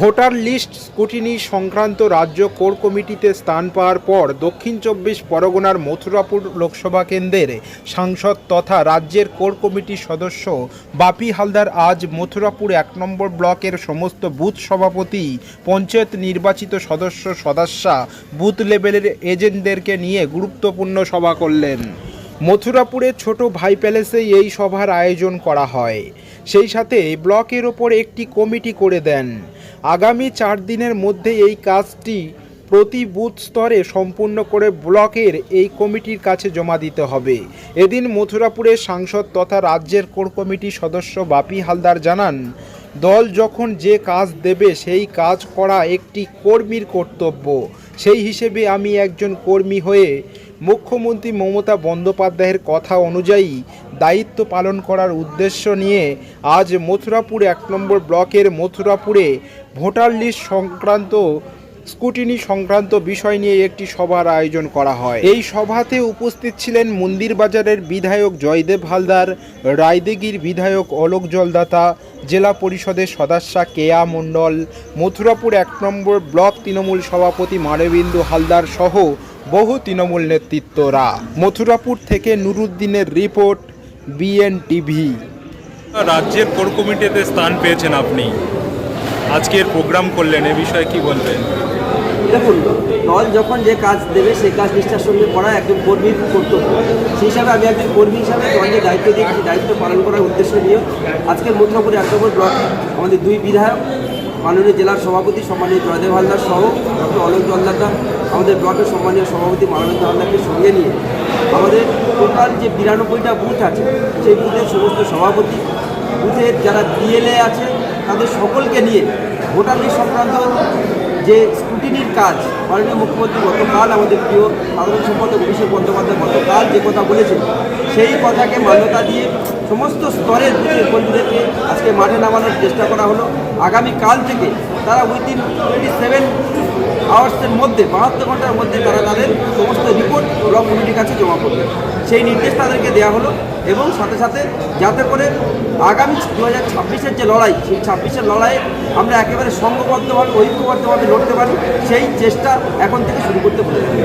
Voter list scrutiny সংক্রান্ত রাজ্য core কমিটিতে স্থান পাওয়ার পর দক্ষিণ চব্বিশ পরগনার মথুরাপুর লোকসভা কেন্দ্রের সাংসদ তথা রাজ্যের কোর কমিটির সদস্য বাপি হালদার আজ মথুরাপুর এক নম্বর ব্লকের সমস্ত বুথ সভাপতি, পঞ্চায়েত নির্বাচিত সদস্য, সদস্যা, বুথ লেভেলের এজেন্টদেরকে নিয়ে গুরুত্বপূর্ণ সভা করলেন। মথুরাপুরের ছোট ভাই প্যালেসে এই সভার আয়োজন করা হয়। সেই সাথে ব্লকের ওপর একটি কমিটি করে দেন। আগামী চার দিনের মধ্যে এই কাজটি প্রতি বুথ স্তরে সম্পূর্ণ করে ব্লকের এই কমিটির কাছে জমা দিতে হবে। এদিন মথুরাপুরের সাংসদ তথা রাজ্যের কোর কমিটির সদস্য বাপি হালদার জানান, দল যখন যে কাজ দেবে সেই কাজ করা একটি কর্মীর কর্তব্য। সেই হিসেবে আমি একজন কর্মী হয়ে মুখ্যমন্ত্রী মমতা বন্দ্যোপাধ্যায়ের কথা অনুযায়ী দায়িত্ব পালন করার উদ্দেশ্য নিয়ে আজ মথুরাপুর এক নম্বর ব্লকের মথুরাপুরে ভোটার লিস্ট সংক্রান্ত স্কুটিনি সংক্রান্ত বিষয় নিয়ে একটি সভার আয়োজন করা হয়। এই সভাতে উপস্থিত ছিলেন মন্দিরবাজারের বিধায়ক জয়দেব হালদার, রায়দেগির বিধায়ক অলোক জলদাতা, জেলা পরিষদের সদস্যা কেয়া মণ্ডল, মথুরাপুর এক নম্বর ব্লক তৃণমূল সভাপতি মানবেন্দু হালদার সহ বহু তৃণমূল নেতৃত্বরা। মথুরাপুর থেকে নুরুদ্দিনের রিপোর্ট বিএন টিভি রাজ্যের কোর কমিটিতে স্থান পেয়েছেন আপনি। আজকের প্রোগ্রাম করলেন, এ বিষয়ে কি বলবেন? দেখুন দল যখন যে কাজ দেবে, সেই কাজ নিষ্ঠার সঙ্গে করা একজন কর্মীর কর্তব্য। সেই হিসাবে আমি একজন কর্মী হিসাবে দলকে দায়িত্ব দিয়ে সেই দায়িত্ব পালন করার উদ্দেশ্য নিয়ে আজকের মথুরাপুর এক নম্বর ব্লক, আমাদের দুই বিধায়ক, মাননীয় জেলার সভাপতি সম্মানীয় জয়দেব হালদার সহ ডক্টর অলোক জলদাতা আমাদের ব্লকের সম্মানীয় সভাপতি মানবেন্দ্র হালদারকে সঙ্গে নিয়ে আমাদের টোটাল যে বিরানব্বইটা বুথ আছে, সেই বুথের সমস্ত সভাপতি, বুথের যারা ডিএলএ আছে, তাদের সকলকে নিয়ে ভোটার লিস্ট সংক্রান্ত যে স্ক্রুটিনির কাজ মাননীয় মুখ্যমন্ত্রী গতকাল আমাদের প্রিয় সাধারণ সম্পাদক অভিষেক বন্দ্যোপাধ্যায় গতকাল যে কথা বলেছেন, সেই কথাকে মান্যতা দিয়ে সমস্ত স্তরের বন্ধুদেরকে আজকে মাঠে নামানোর চেষ্টা করা হলো। আগামী কাল থেকে তারা উইদিন টোয়েন্টি সেভেন আওয়ার্সের মধ্যে, বাহাত্তর ঘণ্টার মধ্যে তারা তাদের সমস্ত রিপোর্ট ব্লক কমিটির কাছে জমা করবে। সেই নির্দেশ তাদেরকে দেওয়া হলো এবং সাথে সাথে যাতে করে আগামী দু হাজার ছাব্বিশের যে লড়াই, সেই ছাব্বিশের লড়াইয়ে আমরা একেবারে সংঘবদ্ধভাবে, ঐক্যবদ্ধভাবে লড়তে পারি, সেই চেষ্টা এখন থেকে শুরু করতে বলেছি।